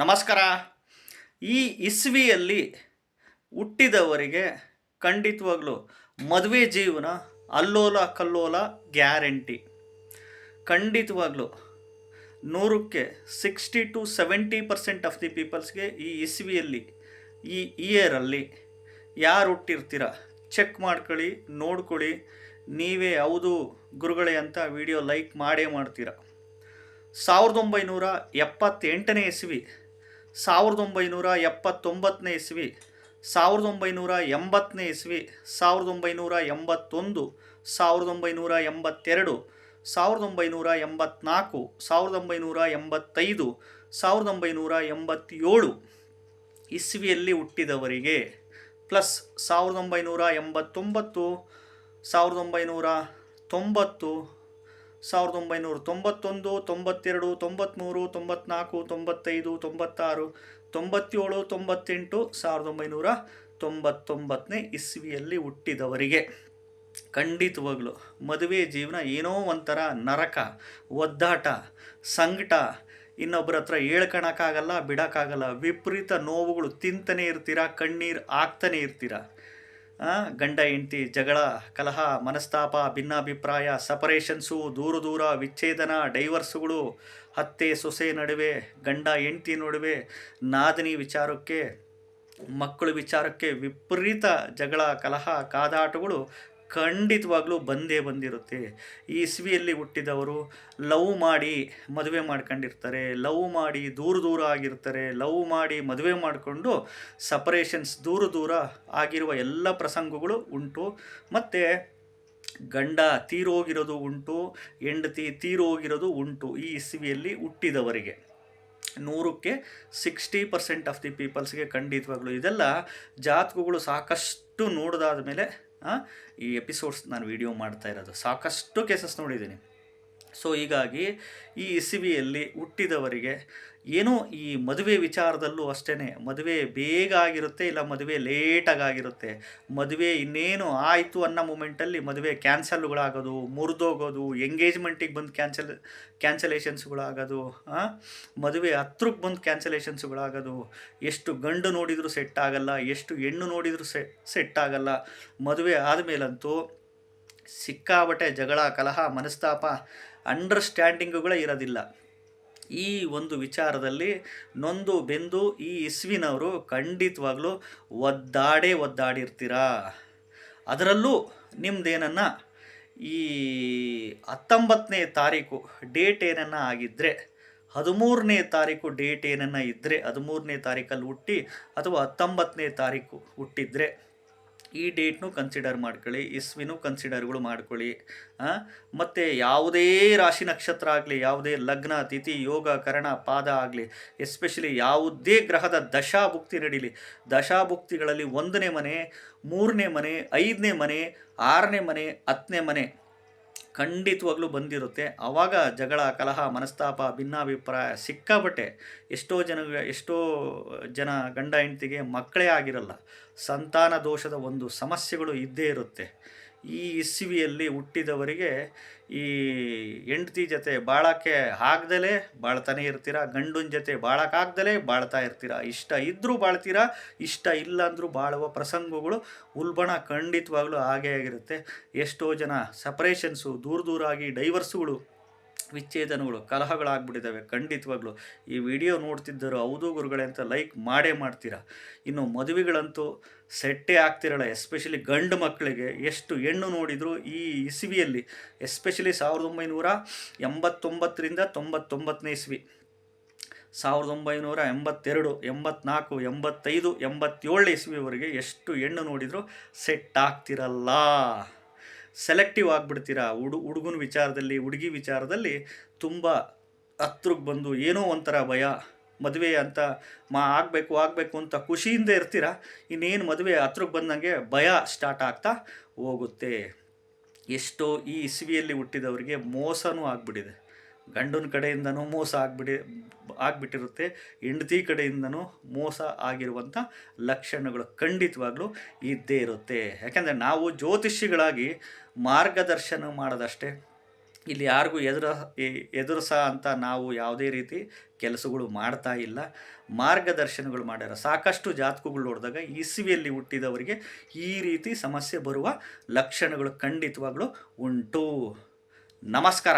ನಮಸ್ಕಾರ. ಈ ಇಸ್ವಿಯಲ್ಲಿ ಹುಟ್ಟಿದವರಿಗೆ ಖಂಡಿತವಾಗ್ಲೂ ಮದುವೆ ಜೀವನ ಅಲ್ಲೋಲ ಕಲ್ಲೋಲ ಗ್ಯಾರಂಟಿ. ಖಂಡಿತವಾಗ್ಲೂ ನೂರಕ್ಕೆ sixty to seventy percent of the ಪೀಪಲ್ಸ್ಗೆ ಈ ಇಸ್ವಿಯಲ್ಲಿ, ಈ ಇಯರಲ್ಲಿ ಯಾರು ಹುಟ್ಟಿರ್ತೀರ ಚೆಕ್ ಮಾಡ್ಕೊಳ್ಳಿ, ನೋಡ್ಕೊಳ್ಳಿ. ನೀವೇ ಹೌದು ಗುರುಗಳೇ ಅಂತ ವಿಡಿಯೋ ಲೈಕ್ ಮಾಡೇ ಮಾಡ್ತೀರ. ಸಾವಿರದ ಒಂಬೈನೂರ ಎಪ್ಪತ್ತೆಂಟನೇ ಇಸ್ವಿ ಸಾವಿರದ ಒಂಬೈನೂರ ಎಪ್ಪತ್ತೊಂಬತ್ತನೇ ಇಸ್ವಿ, ಸಾವಿರದ ಒಂಬೈನೂರ ಎಂಬತ್ತನೇ ಇಸ್ವಿ, ಸಾವಿರದ ಒಂಬೈನೂರ ಎಂಬತ್ತೊಂದು, ಸಾವಿರದ ಒಂಬೈನೂರ ಎಂಬತ್ತೆರಡು, ಸಾವಿರದ ಒಂಬೈನೂರ ಎಂಬತ್ನಾಲ್ಕು, ಸಾವಿರದ ಒಂಬೈನೂರ ಎಂಬತ್ತೈದು, ಸಾವಿರದ ಒಂಬೈನೂರ ಎಂಬತ್ತೇಳು ಇಸ್ವಿಯಲ್ಲಿ ಹುಟ್ಟಿದವರಿಗೆ ಪ್ಲಸ್ ಸಾವಿರದ ಒಂಬೈನೂರ ಎಂಬತ್ತೊಂಬತ್ತು, ಸಾವಿರದ ಒಂಬೈನೂರ ತೊಂಬತ್ತು ಸಾವಿರದ ಒಂಬೈನೂರ ತೊಂಬತ್ತೊಂದು, ತೊಂಬತ್ತೆರಡು ತೊಂಬತ್ತ್ಮೂರು ತೊಂಬತ್ನಾಲ್ಕು, ತೊಂಬತ್ತೈದು, ತೊಂಬತ್ತಾರು, ತೊಂಬತ್ತೇಳು, ತೊಂಬತ್ತೆಂಟು, ಸಾವಿರದ ಒಂಬೈನೂರ ತೊಂಬತ್ತೊಂಬತ್ತನೇ ಇಸ್ವಿಯಲ್ಲಿ ಹುಟ್ಟಿದವರಿಗೆ. ಖಂಡಿತವಾಗ್ಲು ಮದುವೆ ಜೀವನ ಏನೋ ಒಂಥರ ನರಕ, ಒದ್ದಾಟ, ಸಂಕಟ, ಇನ್ನೊಬ್ಬರ ಹತ್ರ ಹೇಳ್ಕೊಳಕ್ಕಾಗಲ್ಲ ಬಿಡೋಕ್ಕಾಗಲ್ಲ, ವಿಪರೀತ ನೋವುಗಳು ತಿಂತಾನೆ ಇರ್ತೀರ, ಕಣ್ಣೀರು ಆಗ್ತಾನೆ ಇರ್ತೀರ? ಗಂಡ, ಹೆಂಡತಿ, ಜಗಳ, ಕಲಹ, ಮನಸ್ತಾಪ, ಭಿನ್ನಾಭಿಪ್ರಾಯ, ಸಪರೇಷನ್ಸು, ದೂರ ದೂರ ವಿಚ್ಛೇದನ, ಡೈವರ್ಸ್ಗಳು ಅತ್ತೆ ಸೊಸೆ ನಡುವೆ, ಗಂಡ, ಹೆಂಡತಿ ನಡುವೆ, ನಾದಿನಿ ವಿಚಾರಕ್ಕೆ, ಮಕ್ಕಳ ವಿಚಾರಕ್ಕೆ ವಿಪರೀತ ಜಗಳ, ಕಲಹ, ಕಾದಾಟಗಳು ಖಂಡಿತವಾಗ್ಲೂ ಬಂದೇ ಬಂದಿರುತ್ತೆ. ಈ ಇಸ್ವಿಯಲ್ಲಿ ಹುಟ್ಟಿದವರು ಲವ್ ಮಾಡಿ ಮದುವೆ ಮಾಡ್ಕೊಂಡಿರ್ತಾರೆ, ಲವ್ ಮಾಡಿ ದೂರ ದೂರ ಆಗಿರ್ತಾರೆ, ಲವ್ ಮಾಡಿ ಮದುವೆ ಮಾಡಿಕೊಂಡು ಸಪರೇಷನ್ಸ್ ದೂರ ದೂರ ಆಗಿರುವ ಎಲ್ಲ ಪ್ರಸಂಗಗಳು ಉಂಟು. ಮತ್ತು ಗಂಡ ತೀರೋಗಿರೋದು ಉಂಟು, ಹೆಂಡತಿ ತೀರೋಗಿರೋದು ಉಂಟು ಈ ಇಸ್ವಿಯಲ್ಲಿ ಹುಟ್ಟಿದವರಿಗೆ. ನೂರಕ್ಕೆ ಸಿಕ್ಸ್ಟಿ ಪರ್ಸೆಂಟ್ ಆಫ್ ದಿ ಪೀಪಲ್ಸ್ಗೆ ಖಂಡಿತವಾಗ್ಲೂ. ಇದೆಲ್ಲ ಜಾತಕಗಳು ಸಾಕಷ್ಟು ನೋಡಿದಾದ ಮೇಲೆ ಈ ಎಪಿಸೋಡ್ಸ್ ನಾನು ವಿಡಿಯೋ ಮಾಡ್ತಾ ಇರೋದು. ಸಾಕಷ್ಟು ಕೇಸಸ್ ನೋಡಿದ್ದೀನಿ. ಸೊ ಹೀಗಾಗಿ ಈ ಇಸಿಬಿಯಲ್ಲಿ ಹುಟ್ಟಿದವರಿಗೆ ಏನೋ ಈ ಮದುವೆ ವಿಚಾರದಲ್ಲೂ ಅಷ್ಟೇ ಮದುವೆ ಬೇಗ ಆಗಿರುತ್ತೆ ಇಲ್ಲ ಮದುವೆ ಲೇಟಾಗಿ ಆಗಿರುತ್ತೆ. ಮದುವೆ ಇನ್ನೇನು ಆಯಿತು ಅನ್ನೋ ಮೂಮೆಂಟಲ್ಲಿ ಮದುವೆ ಕ್ಯಾನ್ಸಲ್ಗಳಾಗೋದು ಮುರಿದೋಗೋದು ಎಂಗೇಜ್ಮೆಂಟಿಗೆ ಬಂದು ಕ್ಯಾನ್ಸಲ್ ಕ್ಯಾನ್ಸಲೇಷನ್ಸ್ಗಳಾಗೋದು ಮದುವೆ ಹತ್ರಕ್ಕೆ ಬಂದು ಕ್ಯಾನ್ಸಲೇಷನ್ಸ್ಗಳಾಗೋದು ಎಷ್ಟು ಗಂಡು ನೋಡಿದರೂ ಸೆಟ್ ಆಗಲ್ಲ, ಎಷ್ಟು ಹೆಣ್ಣು ನೋಡಿದರೂ ಸೆಟ್ ಆಗಲ್ಲ. ಮದುವೆ ಆದಮೇಲಂತೂ ಸಿಕ್ಕಾಬಟ್ಟೆ ಜಗಳ, ಕಲಹ, ಮನಸ್ತಾಪ ಅಂಡರ್ಸ್ಟ್ಯಾಂಡಿಂಗುಗಳೇ ಇರೋದಿಲ್ಲ. ಈ ಒಂದು ವಿಚಾರದಲ್ಲಿ ನೊಂದು ಬೆಂದು ಈ ಇಸ್ವಿನವರು ಖಂಡಿತವಾಗ್ಲೂ ಒದ್ದಾಡೇ ಒದ್ದಾಡಿರ್ತೀರಾ? ಅದರಲ್ಲೂ ನಿಮ್ದೇನನ್ನ ಈ ಹತ್ತೊಂಬತ್ತನೇ ತಾರೀಕು ಡೇಟ್ ಏನನ್ನ ಆಗಿದ್ದರೆ ಹದಿಮೂರನೇ ತಾರೀಕು ಡೇಟ್ ಏನನ್ನ ಇದ್ದರೆ ಹದಿಮೂರನೇ ತಾರೀಕಲ್ಲಿ ಹುಟ್ಟಿ ಅಥವಾ ಹತ್ತೊಂಬತ್ತನೇ ತಾರೀಕು ಹುಟ್ಟಿದರೆ ಈ ಡೇಟ್ನು ಕನ್ಸಿಡರ್ ಮಾಡ್ಕೊಳ್ಳಿ ಇಸ್ವಿನೂ ಕನ್ಸಿಡರ್ಗಳು ಮಾಡ್ಕೊಳ್ಳಿ ಮತ್ತು ಯಾವುದೇ ರಾಶಿ ನಕ್ಷತ್ರ ಆಗಲಿ, ಯಾವುದೇ ಲಗ್ನ, ತಿಥಿ, ಯೋಗ, ಕರಣ, ಪಾದ ಆಗಲಿ ಎಸ್ಪೆಷಲಿ ಯಾವುದೇ ಗ್ರಹದ ದಶಾಭುಕ್ತಿ ನಡೀಲಿ. ದಶಾಭುಕ್ತಿಗಳಲ್ಲಿ ಒಂದನೇ ಮನೆ, ಮೂರನೇ ಮನೆ, ಐದನೇ ಮನೆ, ಆರನೇ ಮನೆ, ಹತ್ತನೇ ಮನೆ ಖಂಡಿತವಾಗ್ಲೂ ಬಂದಿರುತ್ತೆ. ಆವಾಗ ಜಗಳ, ಕಲಹ, ಮನಸ್ತಾಪ, ಭಿನ್ನಾಭಿಪ್ರಾಯ ಸಿಕ್ಕಾಬಟ್ಟೆ ಎಷ್ಟೋ ಜನ ಎಷ್ಟೋ ಜನ ಗಂಡ ಹೆಂಡತಿಗೆ ಮಕ್ಕಳೇ ಆಗಿರಲ್ಲ. ಸಂತಾನ ದೋಷದ ಒಂದು ಸಮಸ್ಯೆಗಳು ಇದ್ದೇ ಇರುತ್ತೆ. ಈ ಇಸ್ವಿಯಲ್ಲಿ ಹುಟ್ಟಿದವರಿಗೆ ಈ ಹೆಂಡತಿ ಜೊತೆ ಬಾಳಕ್ಕೆ ಆಗ್ದಲೇ ಬಾಳ್ತಾನೆ ಇರ್ತೀರ, ಗಂಡನ ಜೊತೆ ಬಾಳಕ್ಕಾಗ್ದಲೇ ಬಾಳ್ತಾ ಇರ್ತೀರ, ಇಷ್ಟ ಇದ್ದರೂ ಬಾಳ್ತೀರಾ, ಇಷ್ಟ ಇಲ್ಲ ಅಂದರೂ ಬಾಳುವ ಪ್ರಸಂಗಗಳು ಉಲ್ಬಣ ಖಂಡಿತವಾಗ್ಲೂ ಹಾಗೇ ಆಗಿರುತ್ತೆ. ಎಷ್ಟೋ ಜನ ಸಪ್ರೇಷನ್ಸು ದೂರ ದೂರಾಗಿ ಡೈವರ್ಸುಗಳು ಡೈವರ್ಸ್ಗಳು ವಿಚ್ಛೇದನಗಳು, ಕಲಹಗಳಾಗ್ಬಿಟ್ಟಿದ್ದಾವೆ. ಖಂಡಿತವಾಗ್ಲೂ ಈ ವಿಡಿಯೋ ನೋಡ್ತಿದ್ದರು ಹೌದು ಗುರುಗಳೇ ಅಂತ ಲೈಕ್ ಮಾಡೇ ಮಾಡ್ತೀರಾ? ಇನ್ನು ಮದುವೆಗಳಂತೂ ಸೆಟ್ಟೇ ಆಗ್ತಿರಲ್ಲ, ಎಸ್ಪೆಷಲಿ ಗಂಡು ಮಕ್ಕಳಿಗೆ. ಎಷ್ಟು ಹೆಣ್ಣು ನೋಡಿದರೂ ಈ ಇಸವಿಯಲ್ಲಿ, ಎಸ್ಪೆಷಲಿ ಸಾವಿರದ ಒಂಬೈನೂರ ಎಂಬತ್ತೊಂಬತ್ತರಿಂದ ತೊಂಬತ್ತೊಂಬತ್ತನೇ ಇಸ್ವಿ. ಸಾವಿರದ ಒಂಬೈನೂರ ಎಂಬತ್ತೆರಡು, ಎಂಬತ್ನಾಲ್ಕು, ಎಂಬತ್ತೈದು, ಎಂಬತ್ತೇಳನೇ ಇಸ್ವಿವರೆಗೆ ಎಷ್ಟು ಹೆಣ್ಣು ನೋಡಿದರೂ ಸೆಟ್ ಆಗ್ತಿರಲ್ಲ. ಸೆಲೆಕ್ಟಿವ್ ಆಗಿಬಿಡ್ತೀರಾ? ಹುಡು, ಹುಡುಗನ ವಿಚಾರದಲ್ಲಿ, ಹುಡುಗಿ ವಿಚಾರದಲ್ಲಿ ತುಂಬ ಹತ್ರಕ್ಕೆ ಬಂದು ಏನೋ ಒಂಥರ ಭಯ, ಮದುವೆ ಅಂತ ಮಾ, ಆಗಬೇಕು ಆಗಬೇಕು ಅಂತ ಖುಷಿಯಿಂದ ಇರ್ತೀರ? ಇನ್ನೇನು ಮದುವೆ ಹತ್ರಕ್ಕೆ ಬಂದಂಗೆ ಭಯ ಸ್ಟಾರ್ಟ್ ಆಗ್ತಾ ಹೋಗುತ್ತೆ. ಎಷ್ಟೋ ಈ ಇಸ್ವಿಯಲ್ಲಿ ಹುಟ್ಟಿದವರಿಗೆ ಮೋಸನೂ ಆಗಿಬಿಟ್ಟಿದೆ. ಗಂಡನ ಕಡೆಯಿಂದನೂ ಮೋಸ ಆಗಿಬಿಡಿ, ಆಗಿಬಿಟ್ಟಿರುತ್ತೆ. ಹೆಂಡತಿ ಕಡೆಯಿಂದನೂ ಮೋಸ ಆಗಿರುವಂಥ ಲಕ್ಷಣಗಳು ಖಂಡಿತವಾಗ್ಲೂ ಇದ್ದೇ ಇರುತ್ತೆ. ಯಾಕೆಂದರೆ ನಾವು ಜ್ಯೋತಿಷಿಗಳಾಗಿ ಮಾರ್ಗದರ್ಶನ ಮಾಡೋದಷ್ಟೇ. ಇಲ್ಲಿ ಯಾರಿಗೂ ಎದುರ ಎದುರಿಸ ಅಂತ ನಾವು ಯಾವುದೇ ರೀತಿ ಕೆಲಸಗಳು ಮಾಡ್ತಾ ಇಲ್ಲ. ಮಾರ್ಗದರ್ಶನಗಳು ಮಾಡ್ಯಾರ. ಸಾಕಷ್ಟು ಜಾತಕಗಳು ನೋಡಿದಾಗ ಇಸುವಿಯಲ್ಲಿ ಹುಟ್ಟಿದವರಿಗೆ ಈ ರೀತಿ ಸಮಸ್ಯೆ ಬರುವ ಲಕ್ಷಣಗಳು ಖಂಡಿತವಾಗ್ಲೂ ಉಂಟು. ನಮಸ್ಕಾರ.